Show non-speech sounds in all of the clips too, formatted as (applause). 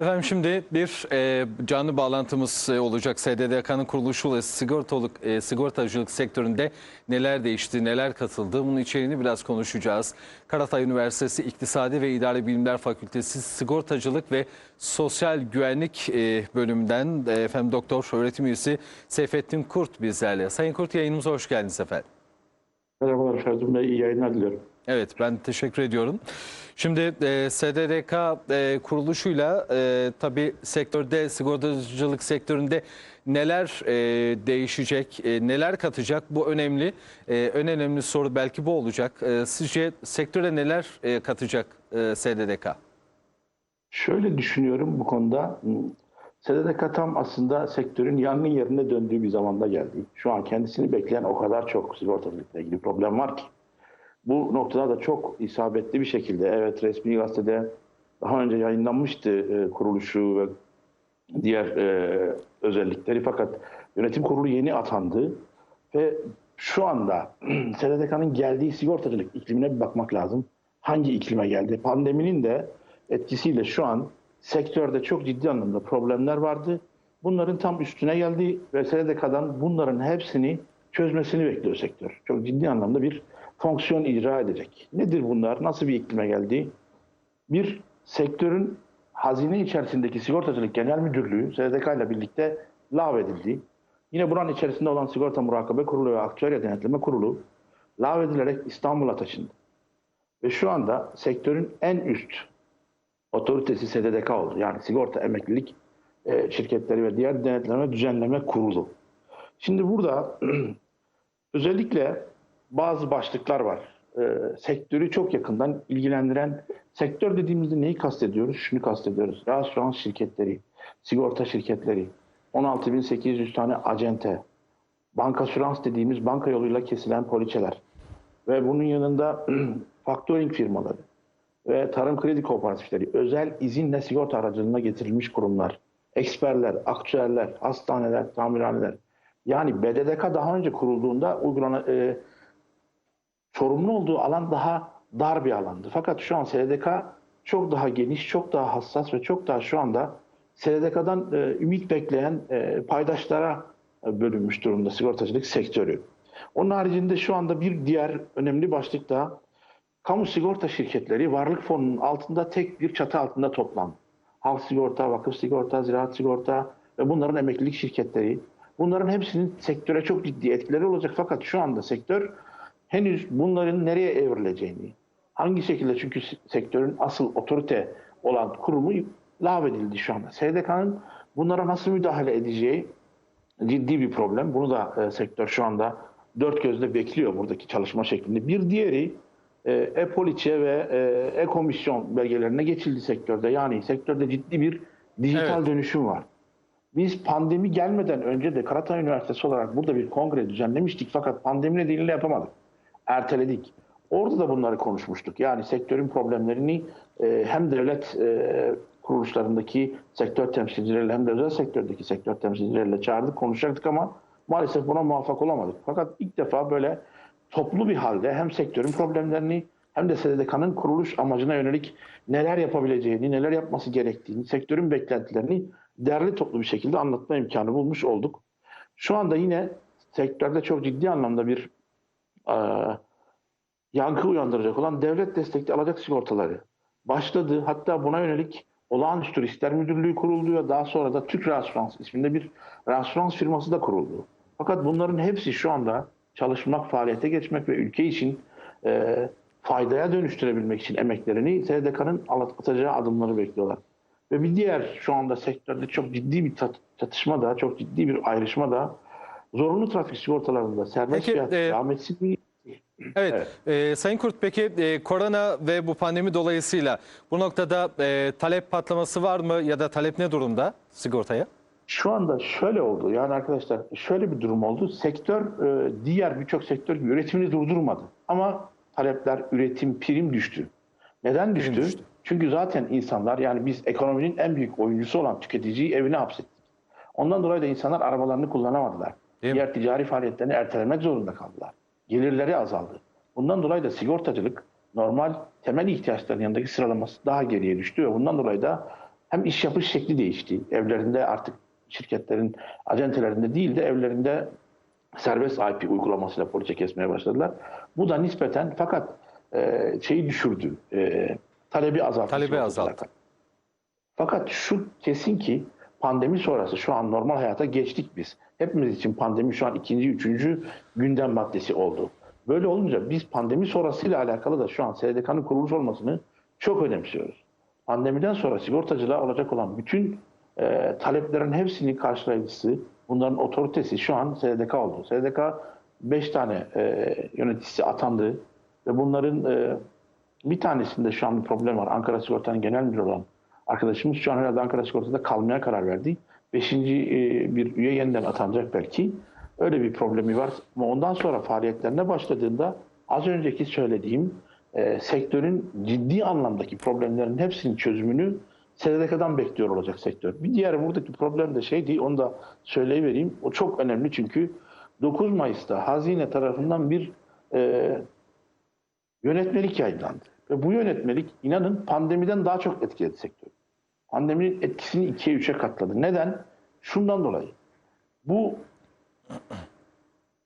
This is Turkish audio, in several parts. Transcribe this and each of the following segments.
Efendim şimdi bir e, canlı bağlantımız e, olacak. SDDK'nın kuruluşuyla sigortalık, e, sigortacılık sektöründe neler değişti, neler katıldı bunun içeriğini biraz konuşacağız. Karatay Üniversitesi İktisadi ve İdari Bilimler Fakültesi Sigortacılık ve Sosyal Güvenlik e, bölümünden e, efendim doktor öğretim üyesi Seyfettin Kurt bizlerle. Sayın Kurt yayınımıza hoş geldiniz efendim. Merhabalar Ferdun Bey, iyi yayınlar diliyorum. Evet ben teşekkür ediyorum. Şimdi e, SDDK e, kuruluşuyla e, tabii sektörde sigortacılık sektöründe neler e, değişecek, e, neler katacak bu önemli. E, en önemli soru belki bu olacak. E, sizce sektöre neler e, katacak e, SDDK? Şöyle düşünüyorum bu konuda. SDDK tam aslında sektörün yangın yerine döndüğü bir zamanda geldi. Şu an kendisini bekleyen o kadar çok sigortacılıkla ilgili problem var ki. Bu noktada da çok isabetli bir şekilde, evet resmi gazetede daha önce yayınlanmıştı e, kuruluşu ve diğer e, özellikleri fakat yönetim kurulu yeni atandı ve şu anda (clears throat) SDDK'nın geldiği sigortacılık iklimine bir bakmak lazım. Hangi iklime geldi? Pandeminin de etkisiyle şu an sektörde çok ciddi anlamda problemler vardı. Bunların tam üstüne geldi ve SDDK'dan bunların hepsini çözmesini bekliyor sektör. Çok ciddi anlamda bir fonksiyon icra edecek. Nedir bunlar? Nasıl bir iklime geldi? Bir, sektörün hazine içerisindeki sigortacılık genel müdürlüğü SDK ile birlikte lağvedildi. Yine buranın içerisinde olan sigorta murakabe kurulu ve aktüel denetleme kurulu lağvedilerek İstanbul'a taşındı. Ve şu anda sektörün en üst otoritesi SDDK oldu. Yani sigorta emeklilik e, şirketleri ve diğer denetleme düzenleme kurulu. Şimdi burada (clears throat) özellikle bazı başlıklar var. E, sektörü çok yakından ilgilendiren, sektör dediğimizde neyi kastediyoruz? Şunu kastediyoruz. Reasürans şirketleri, sigorta şirketleri, 16.800 tane acente, bankasürans dediğimiz banka yoluyla kesilen poliçeler ve bunun yanında (clears throat) faktöring firmaları ve tarım kredi kooperatifleri, özel izinle sigorta aracılığına getirilmiş kurumlar, eksperler, aktüerler, hastaneler, tamirhaneler. Yani BDDK daha önce kurulduğunda uygulana, e, sorumlu olduğu alan daha dar bir alandı. Fakat şu an SDK çok daha geniş, çok daha hassas ve çok daha şu anda SDK'dan e, ümit bekleyen e, paydaşlara e, bölünmüş durumda sigortacılık sektörü. Onun haricinde şu anda bir diğer önemli başlık da kamu sigorta şirketleri varlık fonunun altında tek bir çatı altında toplandı. Halk sigorta, vakıf sigorta, ziraat sigorta ve bunların emeklilik şirketleri. Bunların hepsinin sektöre çok ciddi etkileri olacak fakat şu anda sektör henüz bunların nereye evrileceğini, hangi şekilde çünkü sektörün asıl otorite olan kurumu lağvedildi şu anda. SDK'nın bunlara nasıl müdahale edeceği ciddi bir problem. Bunu da e, sektör şu anda dört gözle bekliyor buradaki çalışma şeklinde. Bir diğeri e, e-poliçe ve e, e-komisyon belgelerine geçildi sektörde. Yani sektörde ciddi bir dijital Evet. dönüşüm var. Biz pandemi gelmeden önce de Karatay Üniversitesi olarak burada bir kongre düzenlemiştik fakat pandemi nedeniyle yapamadık. Erteledik. Orada da bunları konuşmuştuk. Yani sektörün problemlerini e, hem devlet e, kuruluşlarındaki sektör temsilcileriyle hem de özel sektördeki sektör temsilcileriyle çağırdık, konuşacaktık ama maalesef buna muvaffak olamadık. Fakat ilk defa böyle toplu bir halde hem sektörün problemlerini hem de SDDK'nın kuruluş amacına yönelik neler yapabileceğini, neler yapması gerektiğini, sektörün beklentilerini derli toplu bir şekilde anlatma imkanı bulmuş olduk. Şu anda yine sektörde çok ciddi anlamda bir e, yankı uyandıracak olan devlet destekli alacak sigortaları başladı. Hatta buna yönelik olağanüstü riskler müdürlüğü kuruldu ve daha sonra da Türk Reasürans isminde bir reasürans firması da kuruldu. Fakat bunların hepsi şu anda çalışmak, faaliyete geçmek ve ülke için e, faydaya dönüştürebilmek için emeklerini SDK'nın atacağı adımları bekliyorlar. Ve bir diğer şu anda sektörde çok ciddi bir çatışma da, çok ciddi bir ayrışma da zorunlu trafik sigortalarında serbest Peki, fiyat e, devam etsin mi? Evet, e, Sayın Kurt peki e, korona ve bu pandemi dolayısıyla bu noktada e, talep patlaması var mı ya da talep ne durumda sigortaya? Şu anda şöyle oldu. Yani arkadaşlar şöyle bir durum oldu. Sektör e, diğer birçok sektör gibi üretimini durdurmadı. Ama talepler, üretim, prim düştü. Neden düştü? düştü. Çünkü zaten insanlar yani biz ekonominin en büyük oyuncusu olan tüketiciyi evine hapsettik. Ondan dolayı da insanlar arabalarını kullanamadılar. Değil mi? Diğer ticari faaliyetlerini ertelemek zorunda kaldılar. Gelirleri azaldı. Bundan dolayı da sigortacılık normal temel ihtiyaçların yanındaki sıralaması daha geriye düştü ve bundan dolayı da hem iş yapış şekli değişti. Evlerinde artık şirketlerin acentelerinde değil de evlerinde serbest IP uygulamasıyla poliçe kesmeye başladılar. Bu da nispeten fakat e, şeyi düşürdü. E, talebi azalttı. Talebi azalttı. Fakat şu kesin ki pandemi sonrası şu an normal hayata geçtik biz. Hepimiz için pandemi şu an ikinci, üçüncü gündem maddesi oldu. Böyle olunca biz pandemi sonrasıyla alakalı da şu an SDK'nın kurulmuş olmasını çok önemsiyoruz. Pandemiden sonra sigortacılığa olacak olan bütün e, taleplerin hepsinin karşılayıcısı, bunların otoritesi şu an SDK oldu. SDK 5 tane e, yöneticisi atandı ve bunların e, bir tanesinde şu an bir problem var. Ankara Sigorta'nın genel müdürü olan arkadaşımız şu an herhalde Ankara Sigorta'da kalmaya karar verdi. Beşinci e, bir üye yeniden atanacak belki. Öyle bir problemi var. Ama ondan sonra faaliyetlerine başladığında az önceki söylediğim e, sektörün ciddi anlamdaki problemlerin hepsinin çözümünü SDK'dan bekliyor olacak sektör. Bir diğer buradaki problem de şey değil, onu da söyleyivereyim. O çok önemli çünkü 9 Mayıs'ta Hazine tarafından bir e, yönetmelik yayınlandı. Ve bu yönetmelik inanın pandemiden daha çok etkiledi sektörü. Pandeminin etkisini ikiye üçe katladı. Neden? Şundan dolayı. Bu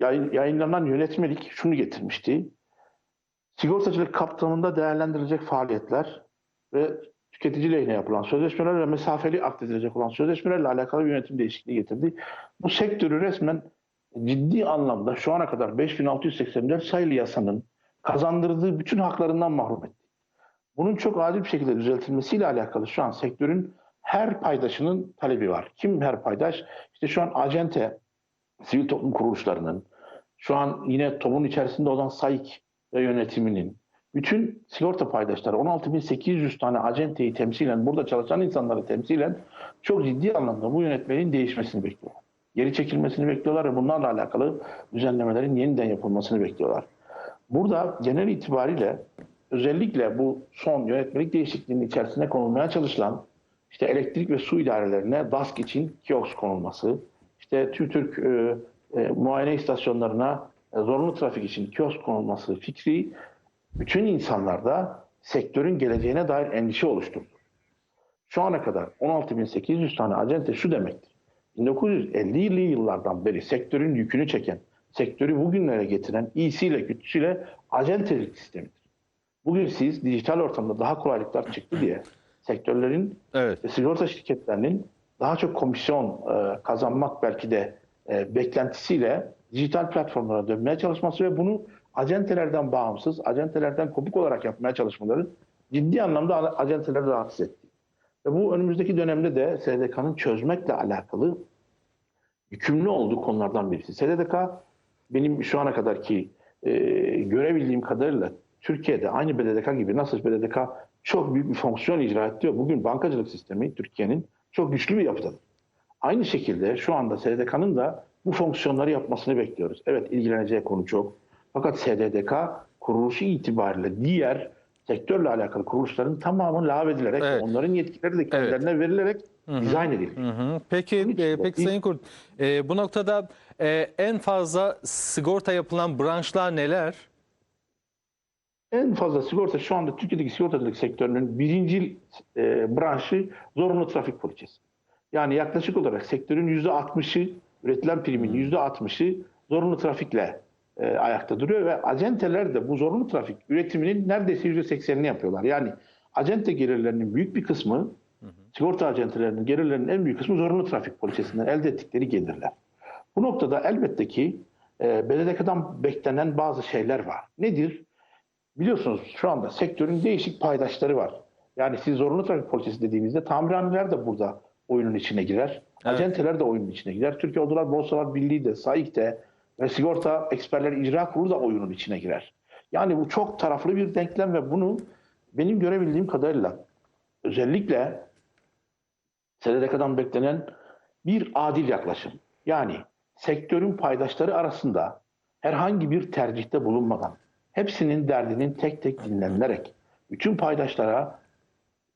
yayın- yayınlanan yönetmelik şunu getirmişti. Sigortacılık kapsamında değerlendirilecek faaliyetler ve tüketici lehine yapılan sözleşmeler ve mesafeli akdedilecek olan sözleşmelerle alakalı bir yönetim değişikliği getirdi. Bu sektörü resmen ciddi anlamda şu ana kadar 5684 sayılı yasanın kazandırdığı bütün haklarından mahrum etti. Bunun çok adil bir şekilde düzeltilmesiyle alakalı şu an sektörün her paydaşının talebi var. Kim her paydaş? İşte şu an acente, sivil toplum kuruluşlarının, şu an yine TOB'un içerisinde olan SAİK ve yönetiminin, bütün sigorta paydaşları 16.800 tane acenteyi temsilen, burada çalışan insanları temsilen çok ciddi anlamda bu yönetmenin değişmesini bekliyorlar. Geri çekilmesini bekliyorlar ve bunlarla alakalı düzenlemelerin yeniden yapılmasını bekliyorlar. Burada genel itibariyle özellikle bu son yönetmelik değişikliğinin içerisine konulmaya çalışılan işte elektrik ve su idarelerine DASK için kiosk konulması, işte TÜTÜRK e, e, muayene istasyonlarına e, zorunlu trafik için kiosk konulması fikri bütün insanlarda sektörün geleceğine dair endişe oluşturdu. Şu ana kadar 16.800 tane acente şu demektir. 1950'li yıllardan beri sektörün yükünü çeken, sektörü bugünlere getiren iyisiyle kötüsüyle acentelik sistemidir. Bugün siz dijital ortamda daha kolaylıklar çıktı diye sektörlerin Evet. ve sigorta şirketlerinin daha çok komisyon e, kazanmak belki de e, beklentisiyle dijital platformlara dönmeye çalışması ve bunu acentelerden bağımsız, acentelerden kopuk olarak yapmaya çalışmaları ciddi anlamda acenteleri rahatsız etti. Ve bu önümüzdeki dönemde de SDK'nın çözmekle alakalı yükümlü olduğu konulardan birisi. SDK benim şu ana kadarki e, görebildiğim kadarıyla Türkiye'de aynı BDDK gibi nasıl BDDK çok büyük bir fonksiyon icra ediyor. Bugün bankacılık sistemi Türkiye'nin çok güçlü bir yapıdadır. Aynı şekilde şu anda SDK'nın da bu fonksiyonları yapmasını bekliyoruz. Evet ilgileneceği konu çok. Fakat SDDK kuruluşu itibariyle diğer sektörle alakalı kuruluşların tamamı lağvedilerek, Evet. onların yetkileri de kendilerine verilerek dizayn hı. Peki, e, peki Sayın Kurt, e, bu noktada e, en fazla sigorta yapılan branşlar neler? En fazla sigorta şu anda Türkiye'deki sigortacılık sektörünün birinci e, branşı zorunlu trafik poliçesi. Yani yaklaşık olarak sektörün yüzde 60'ı, üretilen primin yüzde 60'ı zorunlu trafikle e, ayakta duruyor ve acenteler de bu zorunlu trafik üretiminin neredeyse yüzde 80'ini yapıyorlar. Yani acente gelirlerinin büyük bir kısmı, sigorta acentelerinin gelirlerinin en büyük kısmı zorunlu trafik poliçesinden elde ettikleri gelirler. Bu noktada elbette ki e, BDDK'dan beklenen bazı şeyler var. Nedir? Biliyorsunuz şu anda sektörün değişik paydaşları var. Yani siz zorunlu trafik poliçesi dediğinizde tamirhaneler de burada oyunun içine girer. Evet. Acenteler de oyunun içine girer. Türkiye Odalar Borsalar Birliği de, SAİK de ve Sigorta Eksperler İcra Kurulu da oyunun içine girer. Yani bu çok taraflı bir denklem ve bunu benim görebildiğim kadarıyla özellikle SDDK'dan beklenen bir adil yaklaşım. Yani sektörün paydaşları arasında herhangi bir tercihte bulunmadan hepsinin derdinin tek tek dinlenilerek bütün paydaşlara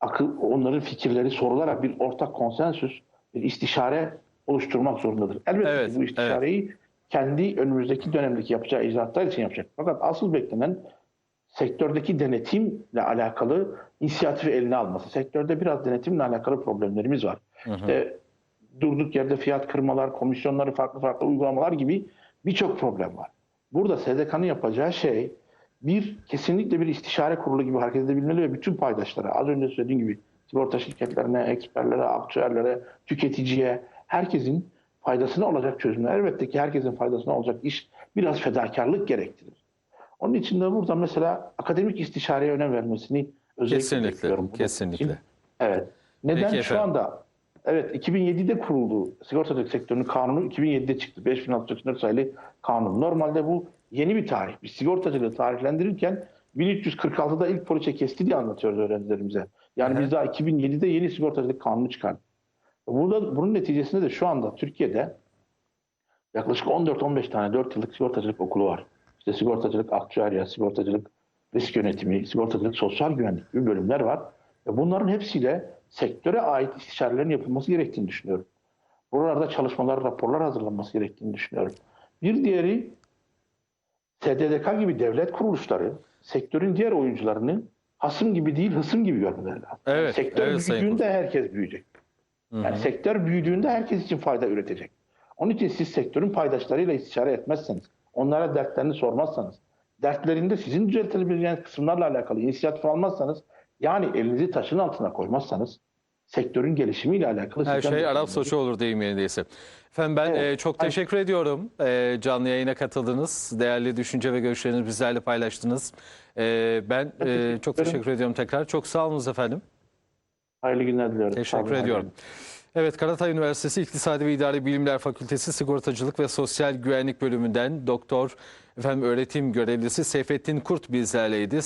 akıl, onların fikirleri sorularak bir ortak konsensüs, bir istişare oluşturmak zorundadır. Elbette Evet, bu istişareyi kendi önümüzdeki dönemdeki yapacağı icraatlar için yapacak. Fakat asıl beklenen sektördeki denetimle alakalı inisiyatifi eline alması. Sektörde biraz denetimle alakalı problemlerimiz var. İşte durduk yerde fiyat kırmalar, komisyonları farklı farklı uygulamalar gibi birçok problem var. Burada SDK'nın yapacağı şey bir kesinlikle bir istişare kurulu gibi hareket edebilmeli ve bütün paydaşlara az önce söylediğim gibi sigorta şirketlerine, eksperlere, aktüerlere, tüketiciye herkesin faydasına olacak çözümler. Elbette ki herkesin faydasına olacak iş biraz fedakarlık gerektirir. Onun için de burada mesela akademik istişareye önem vermesini özellikle Kesinlikle, bekliyorum. Kesinlikle. için. Evet. Neden Peki şu efendim. anda evet 2007'de kuruldu. Sigortacılık sektörünün kanunu 2007'de çıktı. 5684 sayılı kanun. Normalde bu yeni bir tarih. Biz sigortacılığı tarihlendirirken 1346'da ilk poliçe kesti diye anlatıyoruz öğrencilerimize. Yani hı. biz daha 2007'de yeni sigortacılık kanunu çıkardık. Burada, bunun neticesinde de şu anda Türkiye'de yaklaşık 14-15 tane 4 yıllık sigortacılık okulu var. İşte sigortacılık aktüerya, sigortacılık risk yönetimi, sigortacılık sosyal güvenlik gibi bölümler var. Ve bunların hepsiyle sektöre ait istişarelerin yapılması gerektiğini düşünüyorum. Buralarda çalışmalar, raporlar hazırlanması gerektiğini düşünüyorum. Bir diğeri SDDK gibi devlet kuruluşları sektörün diğer oyuncularını hasım gibi değil hısım gibi görmeleri lazım. Evet, Sektör evet büyüdüğünde herkes büyüyecek. Yani sektör büyüdüğünde herkes için fayda üretecek. Onun için siz sektörün paydaşlarıyla istişare etmezseniz, onlara dertlerini sormazsanız, dertlerinde sizin düzeltebileceğiniz kısımlarla alakalı inisiyatif almazsanız, yani elinizi taşın altına koymazsanız, sektörün gelişimiyle alakalı... Her şey Arap soçu olur deyim yerindeyse. Efendim ben Evet. e, çok teşekkür ediyorum. E, canlı yayına katıldınız. Değerli düşünce ve görüşlerinizi bizlerle paylaştınız. E, ben e, çok teşekkür ediyorum tekrar. Çok sağ olunuz efendim. Hayırlı günler diliyorum. Teşekkür olun, ediyorum. hayırlı Evet Karatay Üniversitesi İktisadi ve İdari Bilimler Fakültesi Sigortacılık ve Sosyal Güvenlik Bölümünden Doktor efendim öğretim görevlisi Seyfettin Kurt bizlerleydi.